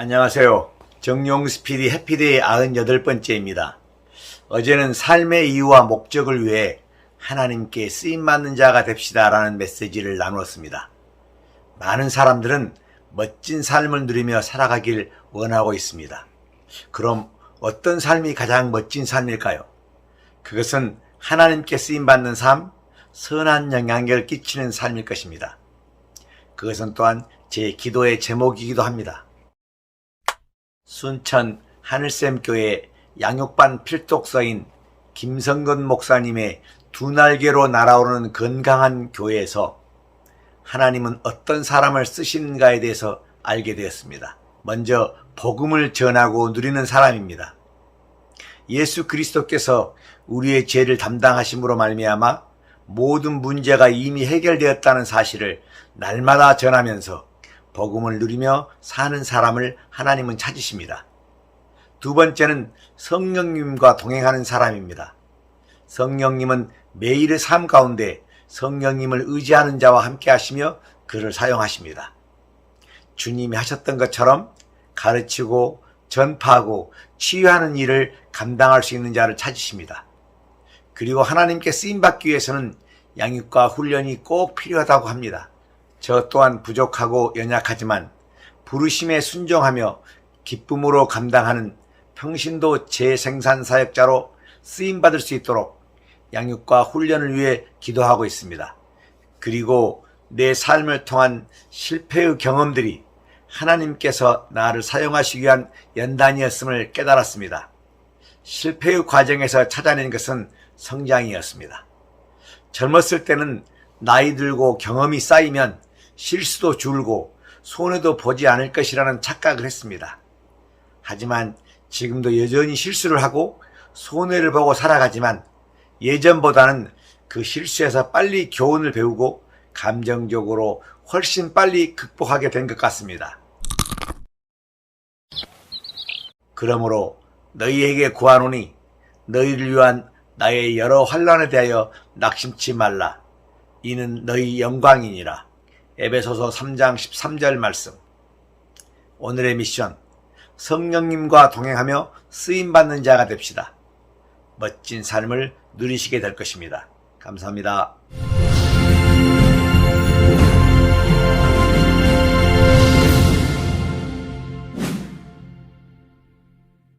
안녕하세요. 정용 스피디 해피데이 98번째입니다. 어제는 삶의 이유와 목적을 위해 하나님께 쓰임받는 자가 됩시다라는 메시지를 나누었습니다. 많은 사람들은 멋진 삶을 누리며 살아가길 원하고 있습니다. 그럼 어떤 삶이 가장 멋진 삶일까요? 그것은 하나님께 쓰임받는 삶, 선한 영향력을 끼치는 삶일 것입니다. 그것은 또한 제 기도의 제목이기도 합니다. 순천 하늘샘 교회 양육반 필독서인 김성근 목사님의 두 날개로 날아오르는 건강한 교회에서 하나님은 어떤 사람을 쓰시는가에 대해서 알게 되었습니다. 먼저 복음을 전하고 누리는 사람입니다. 예수 그리스도께서 우리의 죄를 담당하심으로 말미암아 모든 문제가 이미 해결되었다는 사실을 날마다 전하면서 복음을 누리며 사는 사람을 하나님은 찾으십니다. 두 번째는 성령님과 동행하는 사람입니다. 성령님은 매일의 삶 가운데 성령님을 의지하는 자와 함께 하시며 그를 사용하십니다. 주님이 하셨던 것처럼 가르치고 전파하고 치유하는 일을 감당할 수 있는 자를 찾으십니다. 그리고 하나님께 쓰임받기 위해서는 양육과 훈련이 꼭 필요하다고 합니다. 저 또한 부족하고 연약하지만 부르심에 순종하며 기쁨으로 감당하는 평신도 재생산 사역자로 쓰임받을 수 있도록 양육과 훈련을 위해 기도하고 있습니다. 그리고 내 삶을 통한 실패의 경험들이 하나님께서 나를 사용하시기 위한 연단이었음을 깨달았습니다. 실패의 과정에서 찾아낸 것은 성장이었습니다. 젊었을 때는 나이 들고 경험이 쌓이면 실수도 줄고 손해도 보지 않을 것이라는 착각을 했습니다. 하지만 지금도 여전히 실수를 하고 손해를 보고 살아가지만 예전보다는 그 실수에서 빨리 교훈을 배우고 감정적으로 훨씬 빨리 극복하게 된 것 같습니다. 그러므로 너희에게 구하노니 너희를 위한 나의 여러 환란에 대하여 낙심치 말라. 이는 너희 영광이니라. 에베소서 3장 13절 말씀. 오늘의 미션. 성령님과 동행하며 쓰임받는 자가 됩시다. 멋진 삶을 누리시게 될 것입니다. 감사합니다.